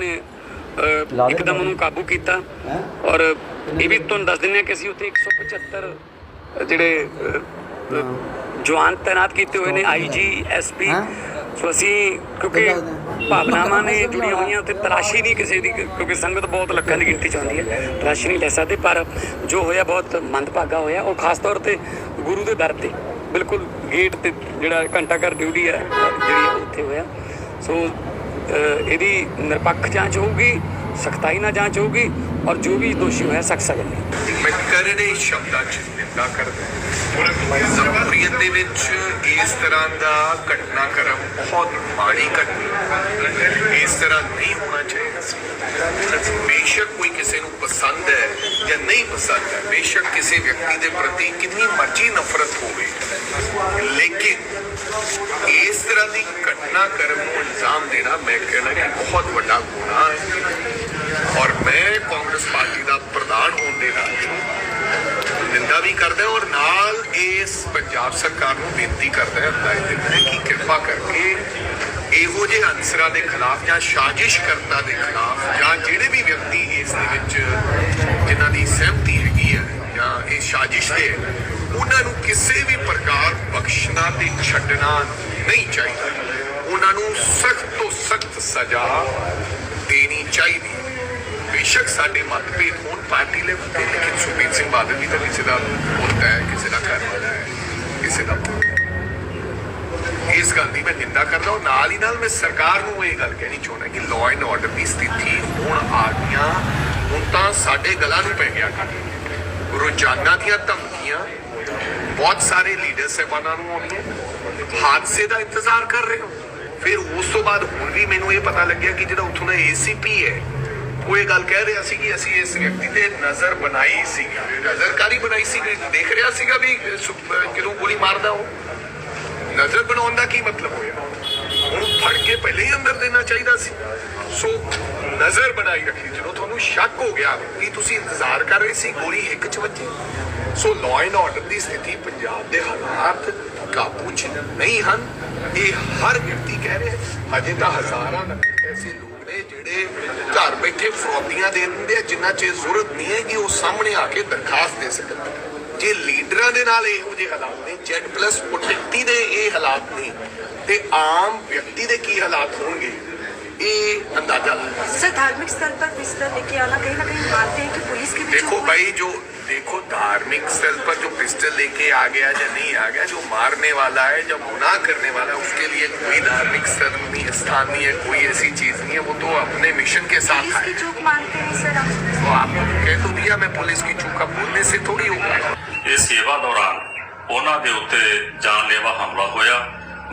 ਨੇ ਇੱਕਦਮ ਉਹਨੂੰ ਕਾਬੂ ਕੀਤਾ। ਔਰ ਇਹ ਵੀ ਤੁਹਾਨੂੰ ਦੱਸ ਦਿੰਦੇ ਹਾਂ ਕਿ ਅਸੀਂ ਉੱਥੇ 175 ਜਿਹੜੇ ਜਵਾਨ ਤਾਇਨਾਤ ਕੀਤੇ ਹੋਏ ਨੇ ਆਈਜੀ ਐਸਪੀ ਸੋ ਅਸੀਂ ਕਿਉਂਕਿ ਭਾਵਨਾਵਾਂ ਨੇ ਜੁੜੀਆਂ ਹੋਈਆਂ ਉੱਥੇ ਤਲਾਸ਼ੀ ਨਹੀਂ ਕਿਸੇ ਦੀ ਕਿਉਂਕਿ ਸੰਗਤ ਬਹੁਤ ਲੱਖਾਂ ਦੀ ਗਿਣਤੀ ਚ ਆਉਂਦੀ ਹੈ। ਤਲਾਸ਼ੀ ਨਹੀਂ ਲੈ ਸਕਦੇ ਪਰ ਜੋ ਹੋਇਆ ਬਹੁਤ ਮੰਦਭਾਗਾ ਹੋਇਆ। ਉਹ ਖਾਸ ਤੌਰ ਤੇ ਗੁਰੂ ਦੇ ਦਰ ਤੇ ਬਿਲਕੁਲ ਗੇਟ ਤੇ ਜਿਹੜਾ ਘੰਟਾ ਘਰ ਡਿਊਟੀ ਹੈ ਜਿਹੜੀ ਉੱਥੇ ਹੋਇਆ। ਸੋ ਇਹਦੀ ਨਿਰਪੱਖ ਜਾਂਚ ਹੋਊਗੀ ਸਖਤਾਈ ਨਾਲ ਜਾਂਚ ਹੋਊਗੀ। ਔਰ ਜੋ ਵੀ ਦੋਸ਼ੀ ਹੋਇਆ ਸਖਤ ਸਜ਼ਾ ਮਿਲੇਗੀ। ਮੈਂ ਕਰੜੇ ਸ਼ਬਦਾਂ 'ਚ, ਨਿੰਦਾ ਕਰਦਾ ਜ਼ਰੂਰੀਅਤ ਦੇ ਵਿੱਚ ਇਸ ਤਰ੍ਹਾਂ ਦਾ ਘਟਨਾਕ੍ਰਮ ਬਹੁਤ ਮਾੜੀ ਘਟਨਾ ਇਸ ਤਰ੍ਹਾਂ ਨਹੀਂ ਹੋਣਾ ਚਾਹੀਦਾ ਸੀ। ਬੇਸ਼ੱਕ ਕੋਈ ਕਿਸੇ ਨੂੰ ਪਸੰਦ ਹੈ ਜਾਂ ਨਹੀਂ ਪਸੰਦ ਹੈ, ਬੇਸ਼ੱਕ ਕਿਸੇ ਵਿਅਕਤੀ ਦੇ ਪ੍ਰਤੀ ਕਿੰਨੀ ਮਰਜ਼ੀ ਨਫ਼ਰਤ ਹੋਵੇ। ਲੇਕਿਨ ਇਸ ਤਰ੍ਹਾਂ ਦੀ ਘਟਨਾਕ੍ਰਮ ਨੂੰ ਇਲਜ਼ਾਮ ਦੇਣਾ ਮੈਂ ਕਹਿੰਦਾ ਕਿ ਬਹੁਤ ਵੱਡਾ ਗੁਨਾਹ ਹੈ ਔਰ ਮੈਂ ਕਾਂਗਰਸ ਪਾਰਟੀ ਦਾ ਪ੍ਰਧਾਨ ਹੋਣ ਦੇ ਨਾਤੇ ਨਿੰਦਾ ਵੀ ਕਰਦਾ ਔਰ ਨਾਲ ਇਸ ਪੰਜਾਬ ਸਰਕਾਰ ਨੂੰ ਬੇਨਤੀ ਕਰਦਾ ਹੈ, ਹਦਾਇਤ ਦਿੰਦਾ ਹੈ ਕਿ ਕਿਰਪਾ ਕਰਕੇ ਇਹੋ ਜਿਹੇ ਅਨਸਰਾਂ ਦੇ ਖਿਲਾਫ ਜਾਂ ਸਾਜ਼ਿਸ਼ਕਰਤਾ ਦੇ ਖਿਲਾਫ ਜਾਂ ਜਿਹੜੇ ਵੀ ਵਿਅਕਤੀ ਇਸ ਦੇ ਵਿੱਚ ਜਿਨ੍ਹਾਂ ਦੀ ਸਹਿਮਤੀ ਹੈਗੀ ਹੈ ਜਾਂ ਇਹ ਸਾਜ਼ਿਸ਼ ਦੇ, ਉਹਨਾਂ ਨੂੰ ਕਿਸੇ ਵੀ ਪ੍ਰਕਾਰ ਬਖਸ਼ਣਾ ਤੇ ਛੱਡਣਾ ਨਹੀਂ ਚਾਹੀਦਾ। ਉਹਨਾਂ ਨੂੰ ਸਖਤ ਤੋਂ ਸਖਤ ਸਜ਼ਾ ਦੇਣੀ ਚਾਹੀਦੀ ਹੈ। ਬੇਸ਼ੱਕ ਸਾਡੇ ਮਤਭੇਦ ਹੋਣ, ਪਾਰਟੀ ਲੈਵਲ ਤੇ ਲੇਕਿਨ ਸੁਖਬੀਰ ਸਿੰਘ ਬਾਦਲ ਵੀ ਤਾਂ ਕਿਸੇ ਦਾ ਪੁੱਤ ਹੈ, ਕਿਸੇ ਦਾ ਘਰ ਹੈ। ਕਿਸੇ ਦਾ ਇਸ ਗੱਲ ਦੀ ਮੈਂ ਨਿੰਦਾ ਕਰਦਾ ਹਾਂ। ਨਾਲ ਹੀ ਨਾਲ ਮੈਂ ਸਰਕਾਰ ਨੂੰ ਇਹ ਗੱਲ ਕਹਿਣੀ ਚਾਹੁੰਦਾ ਕਿ ਲਾਅ ਐਂਡ ਆਰਡਰ ਦੀ ਸਥਿਤੀ ਹੁਣ ਆ ਗਈਆਂ ਹੁਣ ਤਾਂ ਸਾਡੇ ਗਲਾਂ ਨੂੰ ਪੈ ਗਿਆ ਰੋਜ਼ਾਨਾ ਦੀਆਂ ਧਮਕੀਆਂ, ਬਹੁਤ ਸਾਰੇ ਲੀਡਰ ਸਾਹਿਬਾਨਾਂ ਨੂੰ ਆਉਂਦੀਆਂ ਹਾਦਸੇ ਦਾ ਇੰਤਜ਼ਾਰ ਕਰ ਰਹੇ ਹੋ। ਫਿਰ ਉਸ ਤੋਂ ਬਾਅਦ ਹੁਣ ਵੀ ਮੈਨੂੰ ਇਹ ਪਤਾ ਲੱਗਿਆ ਕਿ ਜਿਹੜਾ ਉੱਥੋਂ ਦਾ ਏਸੀਪੀ ਹੈ ਉਹ ਇਹ ਗੱਲ ਕਹਿ ਰਿਹਾ ਸੀ ਕਿ ਅਸੀਂ ਇਸ ਵਿਅਕਤੀ ਤੇ ਨਜ਼ਰ ਬਣਾਈ ਸੀ ਨਜ਼ਰ ਬਣਾਈ ਸੀ ਦੇਖ ਰਿਹਾ ਸੀਗਾ ਵੀ ਸੁ- ਗੋਲੀ ਮਾਰਦਾ ਉਹ। ਨਜ਼ਰ ਬਣਾਉਣ ਦਾ ਕੀ ਮਤਲਬ ਹੋਇਆ? ਉਹਨੂੰ ਫੜ ਕੇ ਪਹਿਲੇ ਹੀ ਅੰਦਰ ਦੇਣਾ ਚਾਹੀਦਾ ਸੀ। ਸੋ, ਨਜ਼ਰ ਬਣਾਈ ਰੱਖੀ। ਜਦੋਂ ਤੁਹਾਨੂੰ ਸ਼ੱਕ ਹੋ ਗਿਆ ਕਿ ਤੁਸੀਂ ਇੰਤਜ਼ਾਰ ਕਰ ਰਹੇ ਸੀ ਗੋਲੀ ਇੱਕ ਚ ਵੱਜੀ, ਸੋ ਲਾਅ ਐਂਡ ਆਰਡਰ ਦੀ ਸਥਿਤੀ ਪੰਜਾਬ ਦੇ ਹਾਲਾਤ ਕਾਬੂ ਚ ਨਹੀਂ ਹਨ। ਇਹ ਹਰ ਵਿਅਕਤੀ ਕਹਿ ਰਿਹਾ ਅਜੇ ਤਾਂ ਹਜ਼ਾਰਾਂ ਐਸੇ ਲੋਕ ਨੇ ਜਿਹੜੇ ਘਰ ਬੈਠੇ ਫਰੋਦੀਆਂ ਦੇ ਦਿੰਦੇ ਆ, ਜਿੰਨਾ ਚਿਰ ਜ਼ਰੂਰਤ ਨਹੀਂ ਹੈ ਕਿ ਉਹ ਸਾਹਮਣੇ ਆ ਕੇ ਦਰਖਾਸਤ ਦੇ ਸਕਣ। ਜੇ ਲੀਡਰਾਂ ਦੇ ਨਾਲ ਇਹੋ ਜਿਹੇ ਹਾਲਾਤ ਨੇ ਜੈਡ ਪਲੱਸ ਪੋਟੈਂਟੀ ਦੇ ਇਹ ਹਾਲਾਤ ਨੇ, ਤੇ ਆਮ ਵਿਅਕਤੀ ਦੇ ਕੀ ਹਾਲਾਤ ਹੋਣਗੇ? ਇਹ ਅੰਦਾਜ਼ਾ ਲਾਇਆ सर धार्मिक स्थल पर पिस्तौल लेके आना कहीं ना कहीं मानते हैं कि पुलिस के भी देखो जो- भाई जो देखो धार्मिक स्थल पर जो पिस्टल लेके आ गया या नहीं आ गया जो मारने वाला है जो गुनाह करने वाला है उसके लिए कोई धार्मिक स्थल नहीं है स्थान नहीं है कोई ऐसी चीज नहीं है वो तो अपने मिशन के साथ पुलिस आए की चूक मानते हैं सर आप तो आप कह तो दिया मैं पुलिस की चूक का बोलने से थोड़ी होगा ਇਹ ਸੇਵਾ ਦੌਰਾਨ ਉਹਨਾਂ ਦੇ ਉੱਤੇ ਜਾਨਲੇਵਾ ਹਮਲਾ ਹੋਇਆ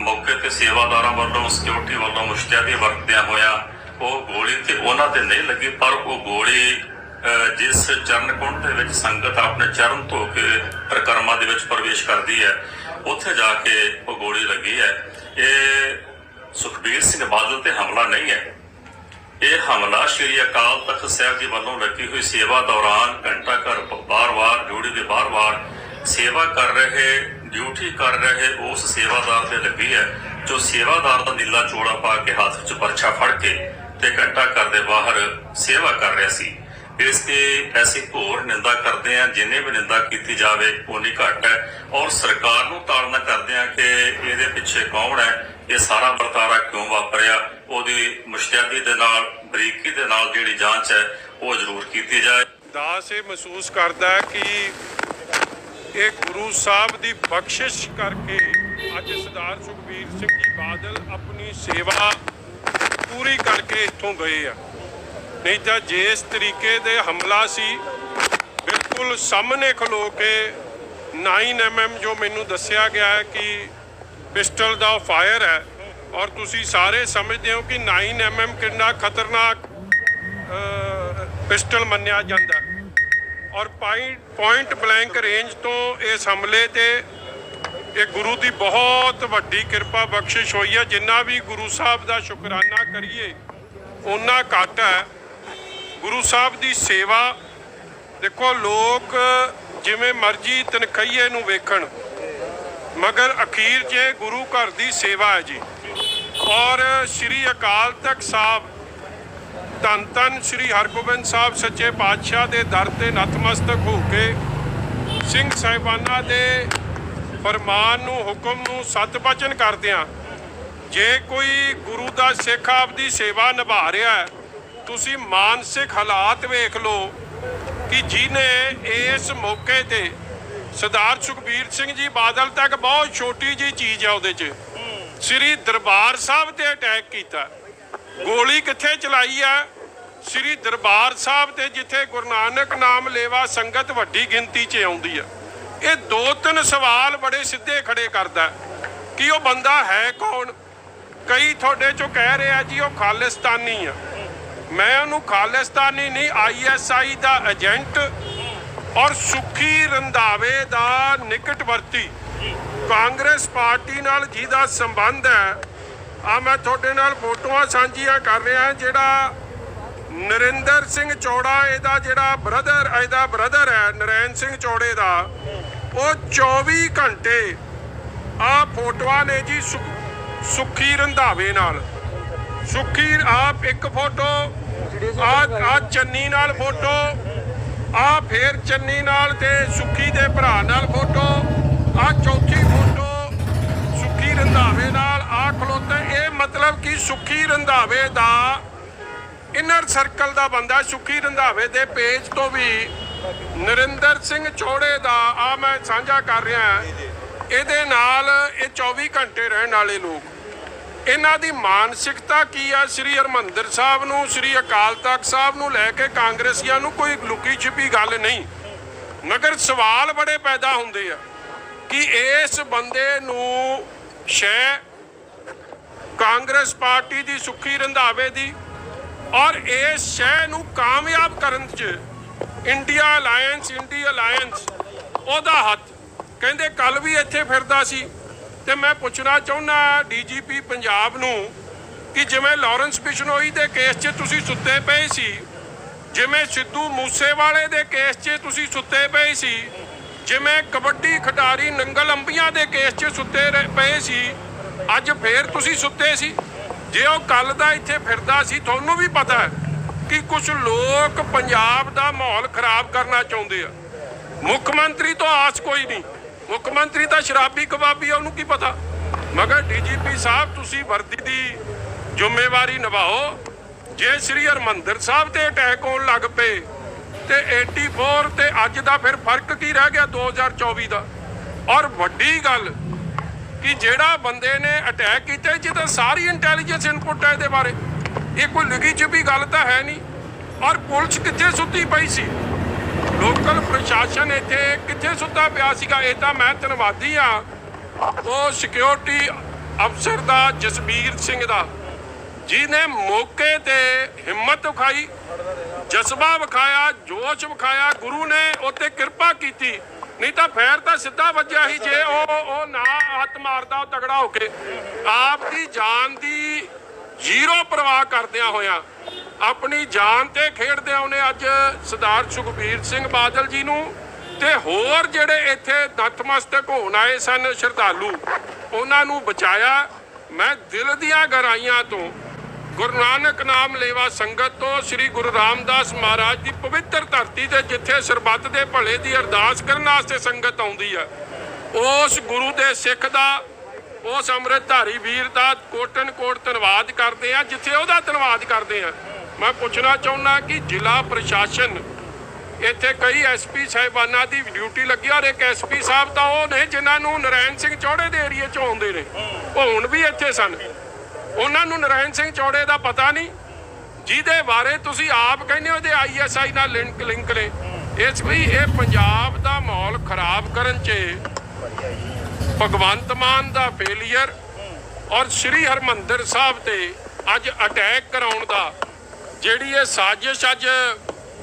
ਮੌਕੇ ਤੇ ਸੇਵਾਦਾਰਾਂ ਵੱਲੋਂ ਸਿਕਿਉਰਿਟੀ ਵੱਲੋਂ ਮੁਸ਼ਤੈਦੀ ਵਰਤਦਿਆਂ ਹੋਇਆ ਉਹ ਗੋਲੀ ਤੇ ਉਹਨਾਂ ਤੇ ਨਹੀਂ ਲੱਗੀ, ਪਰ ਉਹ ਗੋਲੀ ਜਿਸ ਚਰਨ ਕੁੰਡ ਦੇ ਵਿੱਚ ਸੰਗਤ ਆਪਣੇ ਚਰਨ ਧੋ ਕੇ ਪ੍ਰਕਰਮਾਂ ਦੇ ਵਿੱਚ ਪ੍ਰਵੇਸ਼ ਕਰਦੀ ਹੈ, ਉੱਥੇ ਜਾ ਕੇ ਉਹ ਗੋਲੀ ਲੱਗੀ ਹੈ। ਇਹ ਸੁਖਬੀਰ ਸਿੰਘ ਬਾਦਲ ਤੇ ਹਮਲਾ ਨਹੀਂ ਹੈ। ਇਹ ਹਮਲਾ ਸ਼੍ਰੀ ਅਕਾਲ ਤਖਤ ਸਾਹਿਬ ਜੀ ਵੱਲੋਂ ਲੱਗੀ ਹੋਈ ਸੇਵਾ ਦੌਰਾਨ ਘੰਟਾ ਘਰ ਬਾਰ-ਬਾਰ, ਡਿਊਟੀ ਦੇ ਬਾਰ-ਬਾਰ ਸੇਵਾ ਕਰ ਰਹੇ ਡਿਊਟੀ ਕਰ ਰਹੇ ਉਸ ਸੇਵਾਦਾਰ ਤੇ ਲੱਗੀ ਹੈ, ਜੋ ਸੇਵਾਦਾਰ ਦਾ ਨੀਲਾ ਚੋੜਾ ਪਾ ਕੇ ਹੱਥ ਵਿੱਚ ਪਰਛਾ ਫੜ ਕੇ ਤੇ ਘੰਟਾ ਘਰ ਦੇ ਬਾਹਰ ਸੇਵਾ ਕਰ ਰਿਹਾ ਸੀ। ਇਸ ਤੇ ਐਸੀ ਘੋਰ ਨਿੰਦਾ ਕਰਦੇ ਆ ਜਿੰਨੇ ਵੀ ਨਿੰਦਾ ਕੀਤੀ ਜਾਵੇ ਉਨੀ ਘੱਟ ਹੈ। ਔਰ ਸਰਕਾਰ ਨੂੰ ਤਾੜਨਾ ਕਰਦੇ ਆ ਕਿ ਇਹਦੇ ਪਿੱਛੇ ਕੌਣ ਹੈ, ਇਹ ਸਾਰਾ ਵਰਤਾਰਾ ਕਿਉਂ ਵਾਪਰਿਆ, ਉਹਦੀ ਮੁਸ਼ਤੈਦੀ ਦੇ ਨਾਲ, ਬਰੀਕੀ ਦੇ ਨਾਲ ਜਿਹੜੀ ਜਾਂਚ ਹੈ, ਉਹ ਜ਼ਰੂਰ ਕੀਤੀ ਜਾਏ। ਦਾਸ ਇਹ ਮਹਿਸੂਸ ਕਰਦਾ ਕਿ ਇਹ ਗੁਰੂ ਸਾਹਿਬ ਦੀ ਬਖਸ਼ਿਸ਼ ਕਰਕੇ ਅੱਜ ਸਰਦਾਰ ਸੁਖਬੀਰ ਸਿੰਘ ਜੀ ਬਾਦਲ ਆਪਣੀ ਸੇਵਾ ਪੂਰੀ ਕਰਕੇ ਇੱਥੋਂ ਗਏ ਆ। ਨਹੀਂ ਤਾਂ ਜਿਸ ਤਰੀਕੇ ਦੇ ਹਮਲਾ ਸੀ, ਬਿਲਕੁਲ ਸਾਹਮਣੇ ਖਲੋ ਕੇ 9mm ਜੋ ਮੈਨੂੰ ਦੱਸਿਆ ਗਿਆ ਹੈ ਕਿ ਪਿਸਟਲ ਦਾ ਫਾਇਰ ਹੈ ਔਰ ਤੁਸੀਂ ਸਾਰੇ ਸਮਝਦੇ ਹੋ ਕਿ 9mm ਕਿੰਨਾ ਖਤਰਨਾਕ ਪਿਸਟਲ ਮੰਨਿਆ ਜਾਂਦਾ ਔਰ ਪੁਆਇੰਟ ਬਲੈਂਕ ਰੇਂਜ ਤੋਂ ਇਸ ਹਮਲੇ ਤੇ ਇਹ ਗੁਰੂ ਦੀ ਬਹੁਤ ਵੱਡੀ ਕਿਰਪਾ ਬਖਸ਼ਿਸ਼ ਹੋਈ ਹੈ। ਜਿੰਨਾ ਵੀ ਗੁਰੂ ਸਾਹਿਬ ਦਾ ਸ਼ੁਕਰਾਨਾ ਕਰੀਏ ਉਹਨਾਂ ਘੱਟ ਹੈ। ਗੁਰੂ ਸਾਹਿਬ ਦੀ ਸੇਵਾ, ਦੇਖੋ ਲੋਕ ਜਿਵੇਂ ਮਰਜ਼ੀ ਤਨਖਈਏ ਨੂੰ ਵੇਖਣ, ਮਗਰ ਅਖੀਰ 'ਚ ਗੁਰੂ ਘਰ ਦੀ ਸੇਵਾ ਹੈ ਜੀ। ਔਰ ਸ੍ਰੀ ਅਕਾਲ ਤਖਤ ਸਾਹਿਬ ਧੰਨ ਧੰਨ ਸ੍ਰੀ ਹਰਗੋਬਿੰਦ ਸਾਹਿਬ ਸੱਚੇ ਪਾਤਸ਼ਾਹ ਦੇ ਦਰ ਤੇ ਨਤਮਸਤਕ ਹੋ ਕੇ ਸਿੰਘ ਸਾਹਿਬਾਨਾਂ ਦੇ ਫਰਮਾਨ ਨੂੰ ਹੁਕਮ ਨੂੰ ਸਤ ਬਚਨ ਕਰਦਿਆਂ ਜੇ ਕੋਈ ਗੁਰੂ ਦਾ ਸਿੱਖ ਆਪਦੀ ਸੇਵਾ ਨਿਭਾ ਰਿਹਾ ਹੈ ਤੁਸੀਂ ਮਾਨਸਿਕ ਹਾਲਾਤ ਵੇਖ ਲਓ ਕਿ ਜਿਨੇ ਇਸ ਮੌਕੇ ਤੇ ਸਰਦਾਰ ਸੁਖਬੀਰ ਸਿੰਘ ਜੀ ਬਾਦਲ ਤੱਕ ਬਹੁਤ ਛੋਟੀ ਜੀ ਚੀਜ਼ ਆ ਉਹਦੇ 'ਚ। ਸ੍ਰੀ ਦਰਬਾਰ ਸਾਹਿਬ ਤੇ ਅਟੈਕ ਕੀਤਾ। ਗੋਲੀ ਕਿੱਥੇ ਚਲਾਈ ਆ? ਸ੍ਰੀ ਦਰਬਾਰ ਸਾਹਿਬ ਤੇ ਜਿੱਥੇ ਗੁਰੂ ਨਾਨਕ ਨਾਮ ਲੇਵਾ ਸੰਗਤ ਵੱਡੀ ਗਿਣਤੀ 'ਚ ਆਉਂਦੀ ਆ। ਇਹ ਦੋ ਤਿੰਨ ਸਵਾਲ ਬੜੇ ਸਿੱਧੇ ਖੜੇ ਕਰਦਾ ਕਿ ਉਹ ਬੰਦਾ ਹੈ ਕੌਣ? ਕਈ ਤੁਹਾਡੇ ਚੋਂ ਕਹਿ ਰਿਹਾ ਜੀ ਉਹ ਖਾਲਿਸਤਾਨੀ ਆ। ਮੈਂ ਉਹਨੂੰ ਖਾਲਿਸਤਾਨੀ ਨਹੀਂ ਆਈਐਸਆਈ ਦਾ ਏਜੰਟ ਔਰ ਸੁਖੀ ਰੰਧਾਵੇ ਦਾ ਨਿਕਟਵਰਤੀ। ਕਾਂਗਰਸ ਪਾਰਟੀ ਨਾਲ ਜਿਹਦਾ ਸੰਬੰਧ ਹੈ ਆ ਮੈਂ ਤੁਹਾਡੇ ਨਾਲ ਫੋਟੋਆਂ ਸਾਂਝੀਆਂ ਕਰ ਰਿਹਾ ਜਿਹੜਾ ਨਰਿੰਦਰ ਸਿੰਘ ਚੌੜਾ ਇਹਦਾ ਜਿਹੜਾ ਬ੍ਰਦਰ ਇਹਦਾ ਬ੍ਰਦਰ ਹੈ, ਨਰੈਣ ਸਿੰਘ ਚੌੜੇ ਦਾ, ਉਹ 24 ਘੰਟੇ ਆ ਫੋਟੋਆਂ ਨੇ ਜੀ ਸੁ- ਸੁੱਖੀ ਰੰਧਾਵੇ ਨਾਲ। ਸੁੱਖੀ ਆਪ ਇੱਕ ਫੋਟੋ, ਆ ਆ ਚੰਨੀ ਨਾਲ ਫੋਟੋ, ਆ ਫੇਰ ਚੰਨੀ ਨਾਲ ਤੇ ਸੁੱਖੀ ਦੇ ਭਰਾ ਨਾਲ ਫੋਟੋ, ਆ ਚੌਥੀ ਫੋਟੋ ਸੁੱਖੀ ਰੰਧਾਵੇ ਨਾਲ, ਆ ਖਲੋਤੇ ਮਤਲਬ ਕਿ ਸੁਖੀ ਰੰਧਾਵੇ ਦਾ ਇਨਰ ਸਰਕਲ ਦਾ ਬੰਦਾ ਸੁਖੀ ਰੰਧਾਵੇ ਦੇ ਪੇਜ ਤੋਂ ਵੀ ਨਰਿੰਦਰ ਸਿੰਘ ਚੌੜੇ ਦਾ ਆ ਮੈਂ ਸਾਂਝਾ ਕਰ ਰਿਹਾ ਇਹਦੇ ਨਾਲ ਇਹ 24 ਘੰਟੇ ਰਹਿਣ ਵਾਲੇ ਲੋਕ। ਇਹਨਾਂ ਦੀ ਮਾਨਸਿਕਤਾ ਕੀ ਆ? ਸ੍ਰੀ ਹਰਮੰਦਰ ਸਾਹਿਬ ਨੂੰ, ਸ੍ਰੀ ਅਕਾਲ ਤਖਤ ਸਾਹਿਬ ਨੂੰ ਲੈ ਕੇ ਕਾਂਗਰਸੀਆਂ ਨੂੰ ਕੋਈ ਲੁਕੀ ਛਿਪੀ ਗੱਲ ਨਹੀਂ। ਮਗਰ ਸਵਾਲ ਬੜੇ ਪੈਦਾ ਹੁੰਦੇ ਆ ਕਿ ਇਸ ਬੰਦੇ ਨੂੰ ਸ਼ੈ ਕਾਂਗਰਸ ਪਾਰਟੀ ਦੀ ਸੁੱਖੀ ਰੰਧਾਵੇ ਦੀ ਔਰ ਇਸ ਸ਼ੈ ਨੂੰ ਕਾਮਯਾਬ ਕਰਨ 'ਚ ਇੰਡੀਆ ਅਲਾਈਅੰਸ ਇੰਡੀਆ ਅਲਾਈਅੰਸ ਉਹਦਾ ਹੱਥ। ਕਹਿੰਦੇ ਕੱਲ ਵੀ ਇੱਥੇ ਫਿਰਦਾ ਸੀ। ਤੇ ਮੈਂ ਪੁੱਛਣਾ ਚਾਹੁੰਦਾ ਡੀਜੀਪੀ ਪੰਜਾਬ ਨੂੰ ਕਿ ਜਿਵੇਂ ਲਾਰੈਂਸ ਬਿਸ਼ਨੋਈ ਦੇ ਕੇਸ 'ਚ ਤੁਸੀਂ ਸੁੱਤੇ ਪਏ ਸੀ, ਜਿਵੇਂ ਸਿੱਧੂ ਮੂਸੇਵਾਲੇ ਦੇ ਕੇਸ 'ਚ ਤੁਸੀਂ ਸੁੱਤੇ ਪਏ ਸੀ, ਜਿਵੇਂ ਕਬੱਡੀ ਖਿਡਾਰੀ ਨੰਗਲ ਅੰਬੀਆਂ ਦੇ ਕੇਸ 'ਚ ਸੁੱਤੇ ਰਹੇ- ਪਏ ਸੀ ਅੱਜ ਫੇਰ ਤੁਸੀਂ ਸੁੱਤੇ ਸੀ। ਜੇ ਉਹ ਕੱਲ ਦਾ ਇੱਥੇ ਫਿਰਦਾ ਸੀ, ਤੁਹਾਨੂੰ ਵੀ ਪਤਾ ਹੈ ਕਿ ਕੁਝ ਲੋਕ ਪੰਜਾਬ ਦਾ ਮਾਹੌਲ ਖਰਾਬ ਕਰਨਾ ਚਾਹੁੰਦੇ ਆ। ਮੁੱਖ ਮੰਤਰੀ ਤੋਂ ਆਸ ਕੋਈ ਨਹੀਂ। ਮੁੱਖ ਮੰਤਰੀ ਤਾਂ ਸ਼ਰਾਬੀ ਕਬਾਬੀ ਆ, ਉਹਨੂੰ ਕੀ ਪਤਾ? ਮਗਰ ਡੀਜੀਪੀ ਸਾਹਿਬ, ਤੁਸੀਂ ਵਰਦੀ ਦੀ ਜ਼ਿੰਮੇਵਾਰੀ ਨਿਭਾਓ। ਜੇ ਸ੍ਰੀ ਹਰਮੰਦਰ ਸਾਹਿਬ ਤੇ ਅਟੈਕ ਹੋਣ ਲੱਗ ਪਏ ਤੇ 84 ਤੇ ਅੱਜ ਦਾ ਫਿਰ ਫ਼ਰਕ ਕੀ ਰਹਿ ਗਿਆ 2024 ਦਾ? ਔਰ ਵੱਡੀ ਗੱਲ ਕਿ ਜਿਹੜਾ ਬੰਦੇ ਨੇ ਅਟੈਕ ਕੀਤਾ ਜਿਹਦਾ ਸਾਰੀ ਇੰਟੈਲੀਜੈਂਸ ਇਨਪੁਟ ਹੈ ਇਹਦੇ ਬਾਰੇ। ਇਹ ਕੋਈ ਲਿਖੀ ਛਿਪੀ ਗੱਲ ਤਾਂ ਹੈ ਨਹੀਂ। ਔਰ ਪੁਲਿਸ ਕਿੱਥੇ ਸੁੱਤੀ ਪਈ ਸੀ? ਲੋਕਲ ਪ੍ਰਸ਼ਾਸਨ ਇੱਥੇ ਕਿੱਥੇ ਸੁੱਤਾ ਪਿਆ ਸੀਗਾ? ਇਹ ਤਾਂ ਮੈਂ ਧੰਨਵਾਦੀ ਆ ਉਹ ਸਿਕਿਉਰਿਟੀ ਅਫਸਰ ਦਾ, ਜਸਬੀਰ ਸਿੰਘ ਦਾ, ਜਿਹਨੇ ਮੌਕੇ ਤੇ ਹਿੰਮਤ ਵਿਖਾਈ, ਜਜ਼ਬਾ ਵਿਖਾਇਆ, ਜੋਸ਼ ਵਿਖਾਇਆ। ਗੁਰੂ ਨੇ ਉੱਤੇ ਕਿਰਪਾ ਕੀਤੀ। ਨਹੀਂ ਤਾਂ ਫੇਰ ਤਾਂ ਸਿੱਧਾ ਵੱਜਿਆ ਹੀ ਜੇ ਉਹ ਉਹ ਨਾ ਹੱਥ ਮਾਰਦਾ, ਉਹ ਤਗੜਾ ਹੋ ਕੇ। ਆਪ ਦੀ ਜਾਨ ਦੀ ਜ਼ੀਰੋ ਪਰਵਾਹ ਕਰਦਿਆਂ ਹੋਇਆਂ, ਆਪਣੀ ਜਾਨ ਤੇ ਖੇਡਦਿਆਂ ਉਹਨੇ ਅੱਜ ਸਰਦਾਰ ਸੁਖਬੀਰ ਸਿੰਘ ਬਾਦਲ ਜੀ ਨੂੰ ਤੇ ਹੋਰ ਜਿਹੜੇ ਇੱਥੇ ਨਤਮਸਤਕ ਹੋਣ ਆਏ ਸਨ ਸ਼ਰਧਾਲੂ, ਉਹਨਾਂ ਨੂੰ ਬਚਾਇਆ। ਮੈਂ ਦਿਲ ਦੀਆਂ ਗਹਿਰਾਈਆਂ ਤੋਂ ਗੁਰੂ ਨਾਨਕ ਨਾਮ ਲੇਵਾ ਸੰਗਤ ਤੋਂ ਸ੍ਰੀ ਗੁਰੂ ਰਾਮਦਾਸ ਮਹਾਰਾਜ ਦੀ ਪਵਿੱਤਰ ਧਰਤੀ ਤੇ ਜਿੱਥੇ ਸਰਬੱਤ ਦੇ ਭਲੇ ਦੀ ਅਰਦਾਸ ਕਰਨ ਵਾਸਤੇ ਸੰਗਤ ਆਉਂਦੀ ਹੈ ਉਸ ਗੁਰੂ ਦੇ ਸਿੱਖ ਦਾ, ਉਸ ਅੰਮ੍ਰਿਤਧਾਰੀ ਵੀਰ ਦਾ ਕੋਟਨ ਕੋਟ ਧੰਨਵਾਦ ਕਰਦੇ ਆ, ਜਿੱਥੇ ਉਹਦਾ ਧੰਨਵਾਦ ਕਰਦੇ ਆ। ਮੈਂ ਪੁੱਛਣਾ ਚਾਹੁੰਦਾ ਕਿ ਜ਼ਿਲ੍ਹਾ ਪ੍ਰਸ਼ਾਸਨ, ਇੱਥੇ ਕਈ ਐਸਪੀ ਸਾਹਿਬਾਨਾਂ ਦੀ ਡਿਊਟੀ ਲੱਗੀ ਔਰ ਇੱਕ ਐਸਪੀ ਸਾਹਿਬ ਤਾਂ ਉਹ ਨੇ ਜਿਨ੍ਹਾਂ ਨੂੰ ਨਰੈਣ ਸਿੰਘ ਚੌੜੇ ਦੇ ਏਰੀਏ 'ਚ ਆਉਂਦੇ ਨੇ। ਉਹ ਹੁਣ ਵੀ ਇੱਥੇ ਸਨ। ਉਹਨਾਂ ਨੂੰ ਨਰਾਇਣ ਸਿੰਘ ਚੌੜੇ ਦਾ ਪਤਾ ਨਹੀਂ, ਜਿਹਦੇ ਬਾਰੇ ਤੁਸੀਂ ਆਪ ਕਹਿੰਦੇ ਹੋ, ਇਹਦੇ ਆਈਐਸਆਈ ਨਾਲ ਲਿੰਕ ਲਿੰਕ ਨੇ। ਇਸ ਲਈ ਇਹ ਪੰਜਾਬ ਦਾ ਮਾਹੌਲ ਖਰਾਬ ਕਰਨ 'ਚ ਭਗਵੰਤ ਮਾਨ ਦਾ ਫੇਲੀਅਰ ਔਰ ਸ੍ਰੀ ਹਰਮੰਦਰ ਸਾਹਿਬ ਤੇ ਅੱਜ ਅਟੈਕ ਕਰਾਉਣ ਦਾ, ਜਿਹੜੀ ਇਹ ਸਾਜ਼ਿਸ਼ ਅੱਜ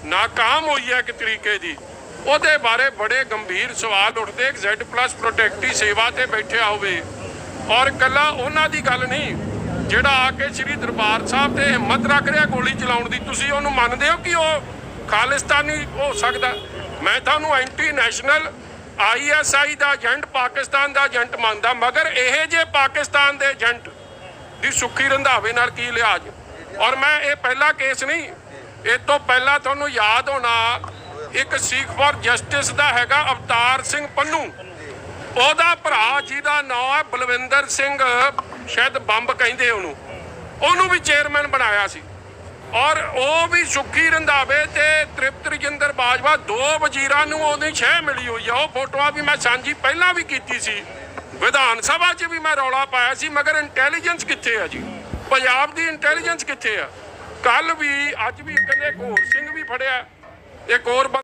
ਨਾਕਾਮ ਹੋਈ ਹੈ ਇੱਕ ਤਰੀਕੇ ਦੀ, ਉਹਦੇ ਬਾਰੇ ਬੜੇ ਗੰਭੀਰ ਸਵਾਲ ਉੱਠਦੇ ਕਿ Z+ ਪ੍ਰੋਟੈਕਟੀ ਸੇਵਾ ਤੇ ਬੈਠਿਆ ਹੋਵੇ। ਔਰ ਕੱਲਾ ਉਹਨਾਂ ਦੀ ਗੱਲ ਨਹੀਂ ਜਿਹੜਾ ਆ ਕੇ ਸ੍ਰੀ ਦਰਬਾਰ ਸਾਹਿਬ ਤੇ ਹਿੰਮਤ ਰੱਖ ਰਿਹਾ ਗੋਲੀ ਚਲਾਉਣ ਦੀ, ਤੁਸੀਂ ਉਹਨੂੰ ਮੰਨਦੇ ਹੋ ਕਿ ਉਹ ਖਾਲਿਸਤਾਨੀ ਹੋ ਸਕਦਾ? ਮੈਂ ਤੁਹਾਨੂੰ ਐਂਟੀ ਨੈਸ਼ਨਲ ਆਈਐਸਆਈ ਦਾ ਏਜੰਟ, ਪਾਕਿਸਤਾਨ ਦਾ ਏਜੰਟ ਮੰਨਦਾ, ਮਗਰ ਇਹ ਜੇ ਪਾਕਿਸਤਾਨ ਦੇ ਏਜੰਟ ਦੀ ਸੁੱਖੀ ਰੰਧਾਵੇ ਨਾਲ ਕੀ ਲਿਹਾਜ਼? ਔਰ ਮੈਂ ਇਹ ਪਹਿਲਾ ਕੇਸ ਨਹੀਂ, ਇਹ ਤੋਂ ਪਹਿਲਾਂ ਤੁਹਾਨੂੰ ਯਾਦ ਹੋਣਾ, ਇੱਕ ਸਿੱਖ ਫॉर ਜਸਟਿਸ ਦਾ ਹੈਗਾ ਅਵਤਾਰ ਸਿੰਘ ਪੰਨੂ। ਉਹਦਾ ਭਰਾ ਜਿਹਦਾ ਨਾਮ ਹੈ ਬਲਵਿੰਦਰ ਸਿੰਘ ਸ਼ਾਇਦ ਬੰਬ ਕਹਿੰਦੇ ਉਹਨੂੰ। ਉਹਨੂੰ ਵੀ ਚੇਅਰਮੈਨ ਬਣਾਇਆ ਸੀ। ਔਰ ਉਹ ਵੀ ਸੁੱਖੀ ਰੰਧਾਵੇ ਤੇ ਤ੍ਰਿਪਤ ਰਜਿੰਦਰ ਬਾਜਵਾ ਦੋ ਵਜ਼ੀਰਾਂ ਨੂੰ ਉਹਦੀ ਛਹਿ ਮਿਲੀ ਹੋਈ ਆ। ਉਹ ਫੋਟੋਆਂ ਵੀ ਮੈਂ ਸਾਂਝੀ ਪਹਿਲਾਂ ਵੀ ਕੀਤੀ ਸੀ। ਵਿਧਾਨ ਸਭਾ 'ਚ ਵੀ ਮੈਂ ਰੌਲਾ ਪਾਇਆ ਸੀ, ਮਗਰ ਇੰਟੈਲੀਜੈਂਸ ਕਿੱਥੇ ਆ ਜੀ? ਪੰਜਾਬ ਦੀ ਇੰਟੈਲੀਜੈਂਸ ਕਿੱਥੇ ਆ? ਕੱਲ ਵੀ, ਅੱਜ ਵੀ ਕਹਿੰਦੇ ਇੱਕ ਹੋਰ ਸਿੰਘ ਵੀ ਫੜਿਆ। ਇੱਕ ਹੋਰ ਬੰਦਾ